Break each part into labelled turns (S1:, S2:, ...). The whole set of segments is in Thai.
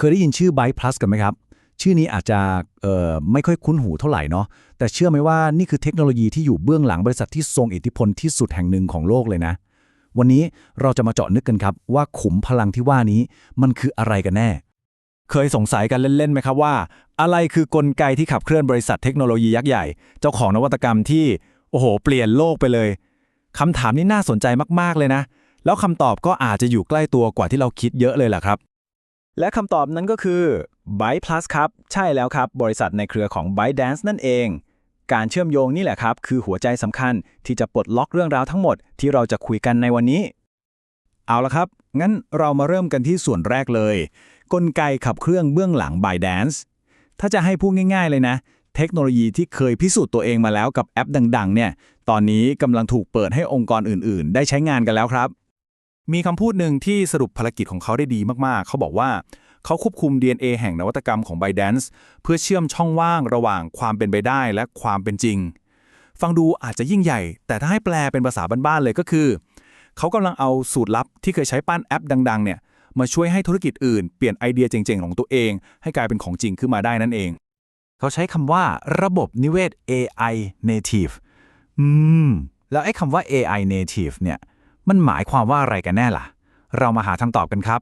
S1: เคยได้ยินชื่อ Byte Plus กันไหมครับ ชื่อนี้อาจจะไม่ค่อยคุ้นหูเท่าไหร่เนาะแต่เชื่อไหมว่านี่คือเทคโนโลยีที่อยู่เบื้องหลังบริษัทที่ทรงอิทธิพลที่สุดแห่งหนึ่งของโลกเลยนะ วันนี้เราจะมาเจาะนึกกันครับ ว่าขุมพลังที่ว่านี้มันคืออะไรกันแน่
S2: เคยสงสัยกันเล่นๆไหมครับว่า อะไรคือกลไกที่ขับเคลื่อนบริษัทเทคโนโลยียักษ์ใหญ่ เจ้าของนวัตกรรมที่โอ้โห เปลี่ยนโลกไปเลยคำถามนี้น่าสนใจมากๆเลยนะ แล้วคำตอบก็อาจจะอยู่ใกล้ตัวกว่าที่เราคิดเยอะเลยแหละครับ และคำตอบนั้นก็คือ Byte Plus ครับ ใช่แล้วครับ บริษัทในเครือของ ByteDance นั่นเอง การเชื่อมโยงนี่แหละครับ คือหัวใจสำคัญที่จะปลดล็อกเรื่องราวทั้งหมดที่เราจะคุยกันในวันนี้ เอาละครับ งั้นเรามาเริ่มกันที่ส่วนแรกเลย กลไกขับเครื่องเบื้องหลัง ByteDance ถ้าจะให้พูดง่าย ๆเลยนะ เทคโนโลยีที่เคยพิสูจน์ตัวเองมาแล้วกับแอปดัง ๆ เนี่ย ตอนนี้กำลังถูกเปิดให้องค์กรอื่น ๆ ได้ใช้งานกันแล้วครับ มีคำพูดหนึ่งที่สรุปภารกิจของเขาได้ดีมากๆ เขาบอกว่าเขาควบคุม DNA แห่งนวัตกรรมของ b y d a n c e เพื่อเชื่อมช่องว่างระหว่างความเป็นไปได้และความเป็นจริง ฟังดูอาจจะยิ่งใหญ่ แต่ถ้าให้แปลเป็นภาษาบ้านๆเลยก็คือ เขากำลังเอาสูตรลับที่เคยใช้ปั้นแอปดัง ๆ เนี่ยมาช่วยให้ธุรกิจอื่นเปลี่ยนไอเดียเจ๋งๆ ของตัวเอง ให้กลายเป็นของจริงขึ้นมาได้นั่นเอง เขาใช้คำว่าระบบนิเวศ AI native อืม แล้วไอ้คำว่า AI native เนี่ย มันหมายความว่าอะไรกันแน่ล่ะ เรามาหาคำตอบกันครับ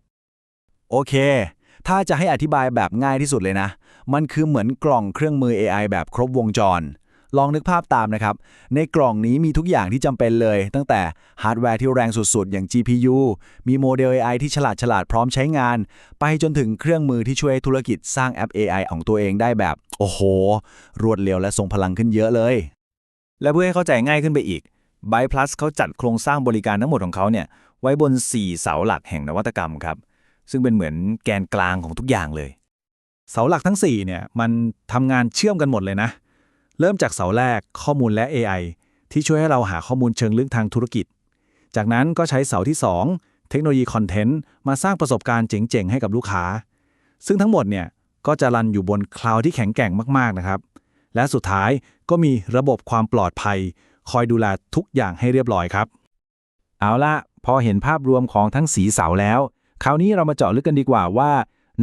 S2: โอเค ถ้าจะให้อธิบายแบบง่ายที่สุดเลยนะ มันคือเหมือนกล่องเครื่องมือ AI แบบครบวงจร ลองนึกภาพตามนะครับ ในกล่องนี้มีทุกอย่างที่จำเป็นเลย ตั้งแต่ฮาร์ดแวร์ที่แรงสุดๆ อย่าง GPU มีโมเดล AI ที่ฉลาดฉลาดพร้อมใช้งาน ไปจนถึงเครื่องมือที่ช่วยธุรกิจสร้างแอป AI ของตัวเองได้แบบ โอ้โห รวดเร็วและทรงพลังขึ้นเยอะเลย และเพื่อให้เข้าใจง่ายขึ้นไปอีก b y Plus เขาจัดโครงสร้างบริการทั้งหมดของเขาเนี่ยไว้บน 4 เสาหลักแห่งนวัตกรรมครับ ซึ่งเป็นเหมือนแกนกลางของทุกอย่างเลย เสาหลักทั้ง 4 เนี่ยมันทำงานเชื่อมกันหมดเลยนะ เริ่มจากเสาแรกข้อมูลและ AI ที่ช่วยให้เราหาข้อมูลเชิงลึกทางธุรกิจ จากนั้นก็ใช้เสาที่ 2 เทคโนโลยีคอนเทนต์มาสร้างประสบการณ์เจ๋งๆ ให้กับลูกค้า ซึ่งทั้งหมดเนี่ยก็จะรันอยู่บนคลาวด์ที่แข็งแกร่งมากๆนะครับและสุดท้ายก็มีระบบความปลอดภัย คอยดูแลทุกอย่างให้เรียบร้อยครับ เอาละพอเห็นภาพรวมของทั้งสีเสาแล้ว คราวนี้เรามาเจาะลึกกันดีกว่าว่า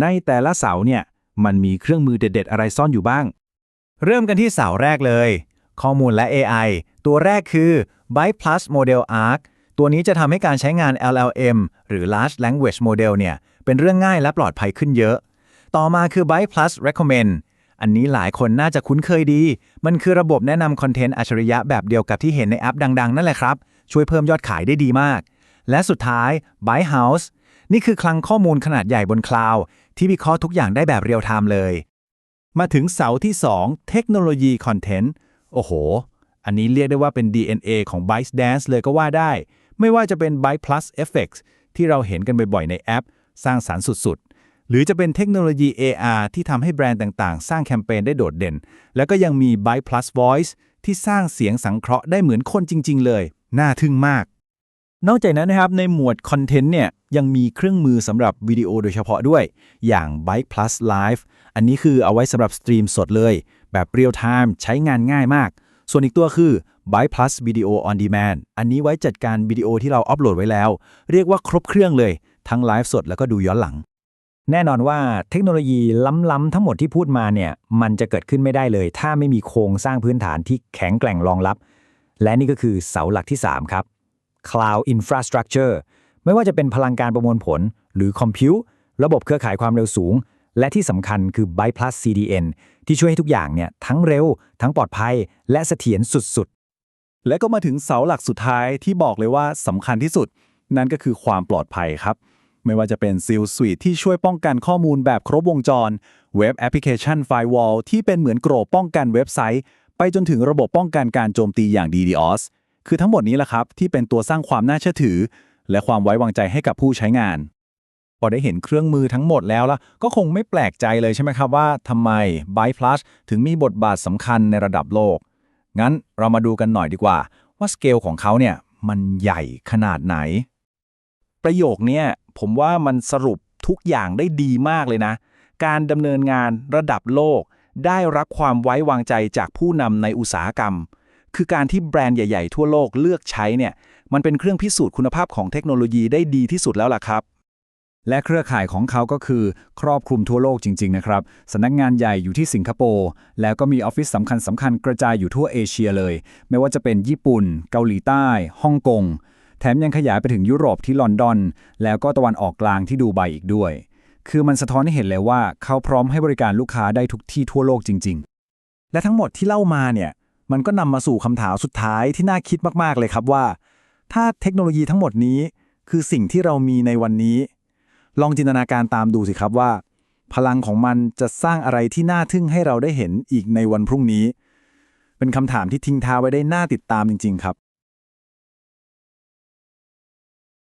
S2: ในแต่ละเสาเนี่ยมันมีเครื่องมือเด็ด ๆ อะไรซ่อนอยู่บ้าง เริ่มกันที่เสาแรกเลย ข้อมูลและ AI ตัวแรกคือ Byte Plus Model Arc ตัวนี้จะทำให้การใช้งาน LLM หรือ Large Language Model เนี่ยเป็นเรื่องง่ายและปลอดภัยขึ้นเยอะ ต่อมาคือ Byte Plus Recommend อันนี้หลายคนน่าจะคุ้นเคยดี มันคือระบบแนะนำคอนเทนต์อัจฉริยะแบบเดียวกับที่เห็นในแอปดัง ๆ นั่นแหละครับ ช่วยเพิ่มยอดขายได้ดีมาก และสุดท้าย Byte House นี่คือคลังข้อมูลขนาดใหญ่บนคลาวด์ที่วิเคราะห์ทุกอย่างได้แบบเรียลไทม์เลย มาถึงเสาที่ 2 เทคโนโลยีคอนเทนต์ โอ้โห อันนี้เรียกได้ว่าเป็น DNA ของ ByteDance เลยก็ว่าได้ ไม่ว่าจะเป็น Byte Plus Effects ที่เราเห็นกันบ่อยๆในแอป สร้างสารรค์สุด หรือจะเป็นเทคโนโลยี AR ที่ทำให้แบรนด์ต่างๆ สร้างแคมเปญได้โดดเด่น แล้วก็ยังมี Byte Plus Voice ที่สร้างเสียงสังเคราะห์ได้เหมือนคนจริง ๆ เลย น่าทึ่งมาก นอกจากนั้นนะครับ ในหมวดคอนเทนต์เนี่ยยังมีเครื่องมือสำหรับวิดีโอโดยเฉพาะด้วย อย่าง Byte Plus Live อันนี้คือเอาไว้สำหรับสตรีมสดเลย แบบเรียลไทม์ใช้งานง่ายมาก ส่วนอีกตัวคือ Byte Plus Video on Demand อันนี้ไว้จัดการวิดีโอที่เราอัปโหลดไว้แล้ว เรียกว่าครบเครื่องเลย ทั้งไลฟ์สดแล้วก็ดูย้อนหลัง
S3: แน่นอนว่าเทคโนโลยีล้ำๆทั้งหมดที่พูดมาเนี่ยมันจะเกิดขึ้นไม่ได้เลย ถ้าไม่มีโครงสร้างพื้นฐานที่แข็งแกร่งรองรับ และนี่ก็คือเสาหลักที่ 3 ครับ Cloud Infrastructure ไม่ว่าจะเป็นพลังการประมวลผล หรือคอมพิวระบบเครือข่ายความเร็วสูง และที่สำคัญคือ Byte Plus CDN ที่ช่วยให้ทุกอย่างเนี่ยทั้งเร็ว ทั้งปลอดภัย และเสถียรสุดๆ
S2: และก็มาถึงเสาหลักสุดท้ายที่บอกเลยว่าสำคัญที่สุด นั่นก็คือความปลอดภัยครับ ไม่ว่าจะเป็น Seal Suite ที่ช่วยป้องกันข้อมูลแบบครบวงจร Web Application Firewall ที่เป็นเหมือนโกรบป้องกันเว็บไซต์ ไปจนถึงระบบป้องกันการโจมตีอย่าง DDoS คือทั้งหมดนี้แหละครับที่เป็นตัวสร้างความน่าเชื่อถือ และความไว้วางใจให้กับผู้ใช้งาน พอได้เห็นเครื่องมือทั้งหมดแล้วล่ะก็คงไม่แปลกใจเลยใช่ไหมครับว่าทำไม Byte Plus ถึงมีบทบาทสำคัญในระดับโลก งั้นเรามาดูกันหน่อยดีกว่า ว่าสเกลของเขาเนี่ยมันใหญ่ขนาดไหน ประโยคเนี้ย ผมว่ามันสรุปทุกอย่างได้ดีมากเลยนะ การดำเนินงานระดับโลก ได้รับความไว้วางใจจากผู้นำในอุตสาหกรรม คือการที่แบรนด์ใหญ่ ๆ ทั่วโลกเลือกใช้เนี่ย มันเป็นเครื่องพิสูจน์คุณภาพของเทคโนโลยีได้ดีที่สุดแล้วล่ะครับและเครือข่ายของเขาก็คือ ครอบคลุมทั่วโลกจริง ๆ นะครับ สำนักงานใหญ่อยู่ที่สิงคโปร์ แล้วก็มีออฟฟิศสำคัญสำคัญๆกระจายอยู่ทั่วเอเชียเลย ไม่ว่าจะเป็นญี่ปุ่น เกาหลีใต้ ฮ่องกง แถมยังขยายไปถึงยุโรปที่ลอนดอน แล้วก็ตะวันออกกลางที่ดูไบอีกด้วย คือมันสะท้อนให้เห็นเลยว่าเขาพร้อมให้บริการลูกค้าได้ทุกที่ทั่วโลกจริง ๆ
S1: และทั้งหมดที่เล่ามาเนี่ย มันก็นำมาสู่คำถามสุดท้ายที่น่าคิดมากๆเลยครับว่า ถ้าเทคโนโลยีทั้งหมดนี้ คือสิ่งที่เรามีในวันนี้ ลองจินตนาการตามดูสิครับว่า พลังของมันจะสร้างอะไรที่น่าทึ่งให้เราได้เห็นอีกในวันพรุ่งนี้ เป็นคำถามที่ทิ้งท้าไว้ได้น่าติดตามจริง ๆ ครับ